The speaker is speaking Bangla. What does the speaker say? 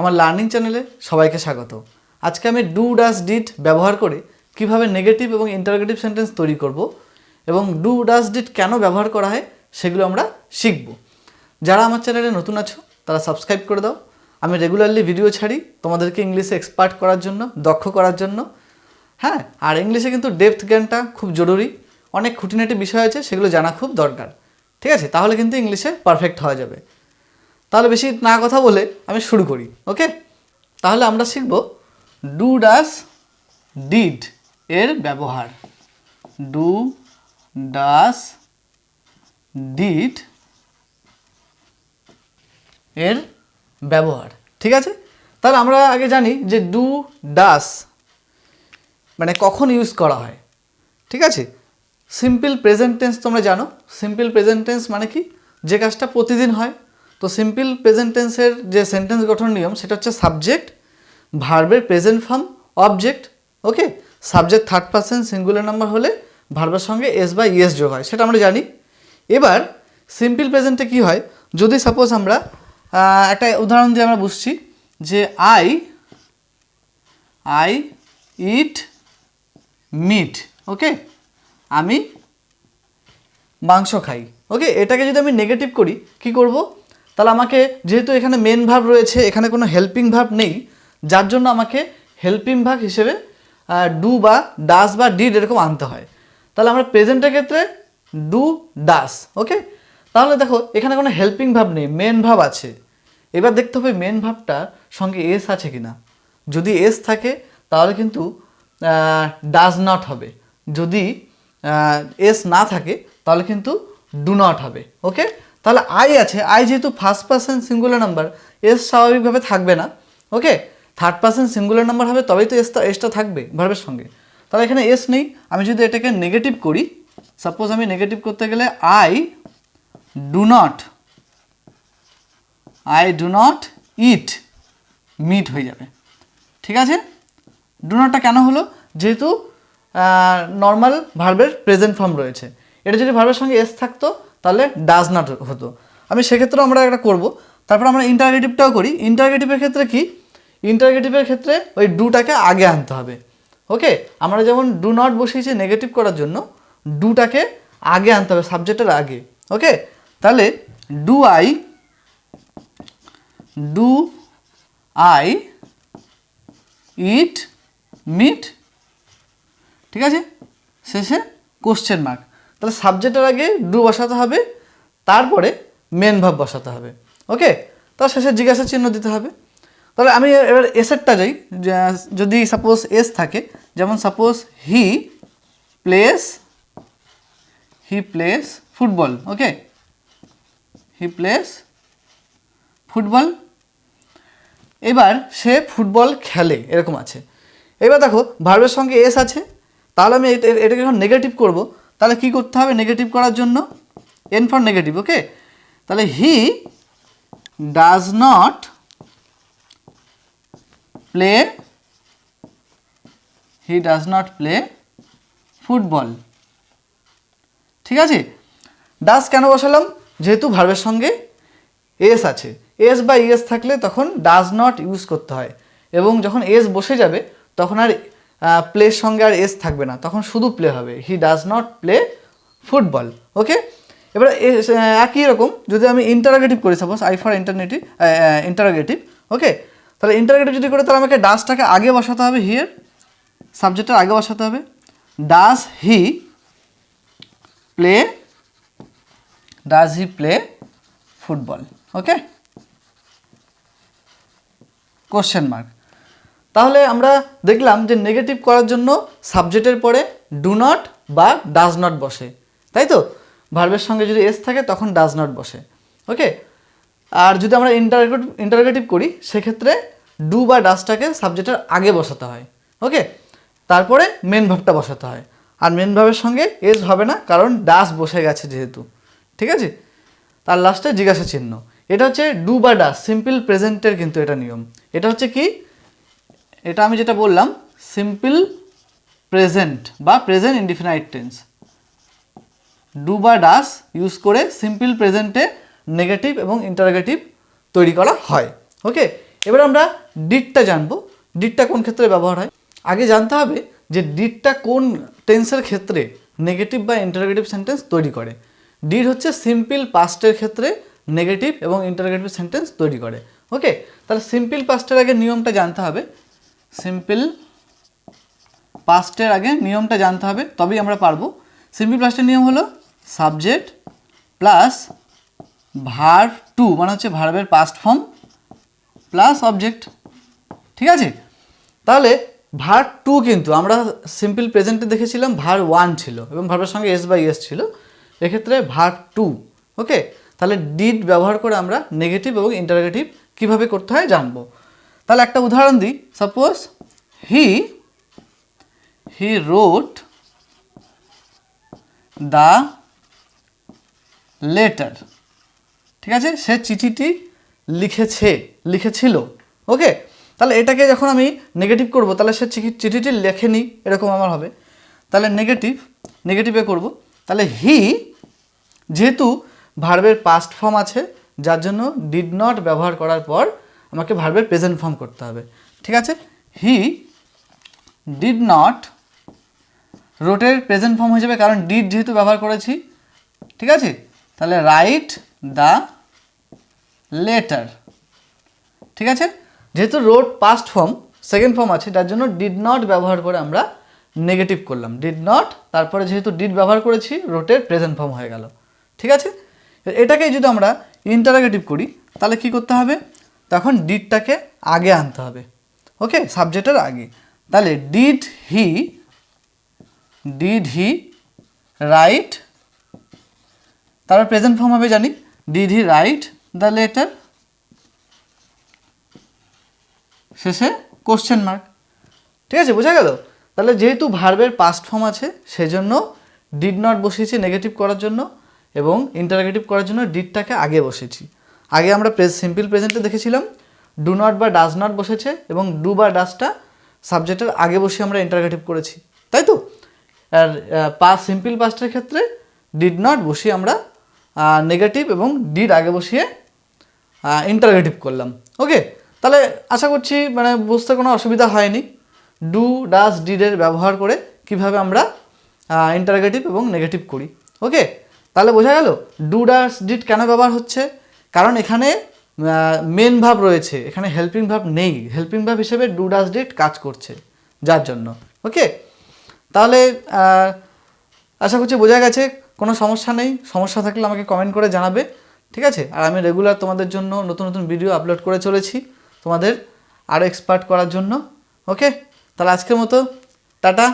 আমার লার্নিং চ্যানেলে সবাইকে স্বাগত। আজকে আমি ডু ডাস ডিট ব্যবহার করে কীভাবে নেগেটিভ এবং ইন্টারগেটিভ সেন্টেন্স তৈরি করব এবং ডু ডাস ডিট কেন ব্যবহার করা হয় সেগুলো আমরা শিখব। যারা আমার চ্যানেলে নতুন আছো, তারা সাবস্ক্রাইব করে দাও। আমি রেগুলারলি ভিডিও ছাড়ি তোমাদেরকে ইংলিশে এক্সপার্ট করার জন্য, দক্ষ করার জন্য। হ্যাঁ আর ইংলিশে কিন্তু ডেপথ জ্ঞানটা খুব জরুরি। অনেক খুঁটিনাটি বিষয় আছে, সেগুলো জানা খুব দরকার। ঠিক আছে, তাহলে কিন্তু ইংলিশে পারফেক্ট হওয়া যাবে। তাহলে বেশি না কথা বলে আমি শুরু করি ওকে তাহলে আমরা শিখব ডু ডাস ডিড এর ব্যবহার। ডু ডাস ডিড এর ব্যবহার, ঠিক আছে? তাহলে আমরা আগে জানি যে ডু ডাস মানে কখন ইউজ করা হয়, ঠিক আছে? সিম্পল প্রেজেন্ট টেন্স তোমরা জানো। সিম্পল প্রেজেন্ট টেন্স মানে কি? যে কাজটা প্রতিদিন হয় তো সিম্পল প্রেজেন্ট টেন্সের যে সেন্টেন্স গঠন নিয়ম, সেটা হচ্ছে সাবজেক্ট ভার্বের present form object okay subject third percent singular number হলে ভার্বের সঙ্গে এস বা ইএস যোগ হয়, সেটা আমরা জানি। এবার সিম্পল প্রেজেন্টে কি হয়? যদি সাপোজ আমরা একটা উদাহরণ দিয়ে আমরা বুঝছি যে I I eat meat okay আমি মাংস খাই ওকে এটাকে যদি আমি নেগেটিভ করি, কি করব? তাহলে আমাকে যেহেতু এখানে মেন ভাব রয়েছে, এখানে কোনো হেল্পিং ভাব নেই, যার জন্য আমাকে হেল্পিং ভাব হিসেবে ডু বা ডাস বা ডিড এরকম আনতে হয়। তাহলে আমরা প্রেজেন্টের ক্ষেত্রে ডু ডাস ওকে তাহলে দেখো, এখানে কোনো হেল্পিং ভাব নেই মেন ভাব আছে। এবার দেখতে হবে মেন ভাবটার সঙ্গে এস আছে কিনা। যদি এস থাকে, তাহলে কিন্তু ডাজ নট হবে। যদি এস না থাকে, তাহলে কিন্তু ডু নট হবে ওকে তাহলে আই আছে আই যেহেতু first person singular number S স্বাভাবিকভাবে থাকবে না okay third person singular number হবে, তবেই তো এসটা এসটা থাকবে ভার্বের সঙ্গে। তাহলে এখানে এস নেই, আমি যদি এটাকে নেগেটিভ করি সাপোজ আমি নেগেটিভ করতে গেলে I do not I do not eat meat হয়ে যাবে। ঠিক আছে? ডু নটটা কেন হলো? যেহেতু নর্মাল ভার্বের প্রেজেন্ট ফর্ম রয়েছে। এটা যদি ভার্বের সঙ্গে এস থাকতো তাহলে ডাজ নট হতো। আমি সেক্ষেত্রেও আমরা একটা করব। তারপর আমরা ইন্টারগেটিভটাও করি। ইন্টারগেটিভের ক্ষেত্রে কি? ইন্টারগেটিভের ক্ষেত্রে ওই ডুটাকে আগে আনতে হবে। ওকে আমরা যেমন ডু নট বসিয়েছি নেগেটিভ করার জন্য ডুটাকে আগে আনতে হবে সাবজেক্টের আগে। ওকে তাহলে do I do I eat meat ঠিক আছে? শেষে কোশ্চেন মার্ক তাহলে সাবজেক্টের আগে ডু বসাতে হবে, তারপরে মেন ভাব বসাতে হবে। ওকে তার শেষে জিজ্ঞাসা চিহ্ন দিতে হবে। তাহলে আমি এবার এসেরটা যাই। যদি সাপোজ এস থাকে, যেমন suppose he plays he plays football okay he plays football এবার সে ফুটবল খেলে, এরকম আছে। এবার দেখো ভার্বের সঙ্গে এস আছে, তাহলে আমি এটাকে যখন নেগেটিভ করব। তাহলে কি করতে হবে? নেগেটিভ করার জন্য? এন ফর নেগেটিভ ওকে তাহলে he does not play he does not play football ঠিক আছে? ডাস কেন বসালাম? যেহেতু ভার্বের সঙ্গে এস আছে। এস বা ইএস থাকলে তখন ডাজ নট ইউজ করতে হয়। এবং যখন এস বসে যাবে, তখন আর প্লের সঙ্গে আর এস থাকবে না। তখন শুধু প্লে হবে। He does not play football okay এবার এ- একই রকম, যদি আমি ইন্টারোগেটিভ করি suppose I for internative interrogative okay তাহলে ইন্টারোগেটিভ যদি করে, তাহলে আমাকে ডাসটাকে আগে বসাতে হবে হিয়ার সাবজেক্টের আগে বসাতে হবে। Does he play does he play football okay question mark তাহলে আমরা দেখলাম যে নেগেটিভ করার জন্য সাবজেক্টের পরে ডু নট বা ডাজ নট বসে। তাই তো? ভার্বের সঙ্গে যদি এস থাকে, তখন ডাজ নট বসে। ওকে আর যদি আমরা ইন্টারগেটিভ ইন্টারগেটিভ করি, সেক্ষেত্রে ডু বা ডাসটাকে সাবজেক্টের আগে বসাতে হয়। ওকে তারপরে মেন ভাবটা বসাতে হয়। আর মেন ভাবের সঙ্গে এস হবে না, কারণ ডাস বসে গেছে যেহেতু। ঠিক আছে? তার লাস্টে জিজ্ঞাসা চিহ্ন। এটা হচ্ছে ডু বা ডাস সিম্পল প্রেজেন্টের কিন্তু এটা নিয়ম। এটা হচ্ছে কি? এটা আমি যেটা বললাম সিম্পল প্রেজেন্ট বা প্রেজেন্ট ইনডিফিনাইট টেন্স ডু বা ডাস ইউজ করে সিম্পল প্রেজেন্টে নেগেটিভ এবং ইন্টারগেটিভ তৈরি করা হয়। ওকে এবার আমরা ডিডটা জানব। ডিডটা কোন ক্ষেত্রে ব্যবহার হয়? আগে জানতে হবে যে ডিডটা কোন টেন্সের ক্ষেত্রে নেগেটিভ বা ইন্টারগেটিভ সেন্টেন্স তৈরি করে। ডিড হচ্ছে সিম্পল পাস্টের ক্ষেত্রে নেগেটিভ এবং ইন্টারোগেটিভ সেন্টেন্স তৈরি করে। ওকে তাহলে সিম্পল পাস্টের আগে নিয়মটা জানতে হবে। সিম্পল পাস্টের আগে নিয়মটা জানতে হবে, তবেই আমরা পারব। সিম্পল পাস্টের নিয়ম হলো সাবজেক্ট প্লাস ভার টু মানে হচ্ছে ভার্বের পাস্ট ফর্ম প্লাস অবজেক্ট ঠিক আছে? তাহলে ভার টু কিন্তু আমরা সিম্পল প্রেজেন্টে দেখেছিলাম ভার ওয়ান ছিল এবং ভার্বের সঙ্গে এস বাই এস ছিল। এক্ষেত্রে ভার টু ওকে তাহলে ডিড ব্যবহার করে আমরা নেগেটিভ এবং ইন্টারগেটিভ কীভাবে করতে হয় জানব। তাহলে একটা উদাহরণ দিই। Suppose he he wrote the letter ঠিক আছে? সে চিঠিটি লিখেছে, লিখেছিল। ওকে তাহলে এটাকে যখন আমি নেগেটিভ করব, তাহলে সে চিঠি, চিঠিটি লেখেনি, এরকম আমার হবে। তাহলে নেগেটিভ নেগেটিভে করব। তাহলে হি যেহেতু ভার্বের পাস্ট ফর্ম আছে, যার জন্য ডিড নট ব্যবহার করার পর আমাকে ভার্বের প্রেজেন্ট ফর্ম করতে হবে। ঠিক আছে? হি ডিড নট রোটের প্রেজেন্ট ফর্ম হয়ে যাবে কারণ ডিড যেহেতু ব্যবহার করেছি, ঠিক আছে? তাহলে রাইট দ্য লেটার ঠিক আছে? যেহেতু wrote past form second form আছে, যার জন্য ডিড নট ব্যবহার করে আমরা নেগেটিভ করলাম। ডিড নট তারপরে যেহেতু ডিড ব্যবহার করেছি রোটের প্রেজেন্ট ফর্ম হয়ে গেল। ঠিক আছে? এটাকেই যদি আমরা ইন্টারাগেটিভ করি, তাহলে কি করতে হবে? তখন ডিডটাকে আগে আনতে হবে। ওকে সাবজেক্টের আগে। তাহলে did he did he write তারপর প্রেজেন্ট ফর্ম হবে জানি। Did he write the letter শেষে কোশ্চেন মার্ক ঠিক আছে? বোঝা গেল? তাহলে যেহেতু ভার্বের পাস্ট ফর্ম আছে, সেজন্য ডিড নট বসিয়েছি নেগেটিভ করার জন্য এবং ইন্টারগেটিভ করার জন্য ডিডটাকে আগে বসেছি আগে আমরা প্রেস সিম্পল প্রেজেন্টে দেখেছিলাম। ডু নট বা ডাজ নট বসেছে এবং ডু বা ডাজটা সাবজেক্টের আগে বসে আমরা ইন্টারগেটিভ করেছি। তাই তো? আর পা সিম্পল পাস্টের ক্ষেত্রে ডিড নট বসিয়ে আমরা নেগেটিভ এবং ডিড আগে বসিয়ে ইন্টারগেটিভ করলাম। ওকে তাহলে আশা করছি মানে বুঝতে কোনো অসুবিধা হয়নি। ডু ডাস ডিডের ব্যবহার করে কীভাবে আমরা ইন্টারগেটিভ এবং নেগেটিভ করি। ওকে তাহলে বোঝা গেল? ডু ডাস ডিড কেন ব্যবহার হচ্ছে? কারণ এখানে মেন ভাব রয়েছে, এখানে হেল্পিং ভাব নেই হেল্পিং ভাব হিসেবে ডু ডাস ডিড কাজ করছে, যার জন্য ওকে তাহলে আশা করছি বোঝা গেছে, কোনো সমস্যা নেই, সমস্যা থাকলে আমাকে কমেন্ট করে জানাবে, ঠিক আছে? আর আমি রেগুলার তোমাদের জন্য নতুন নতুন ভিডিও আপলোড করে চলেছি, তোমাদের আরও এক্সপার্ট করার জন্য ওকে তাহলে আজকের মতো, টাটা!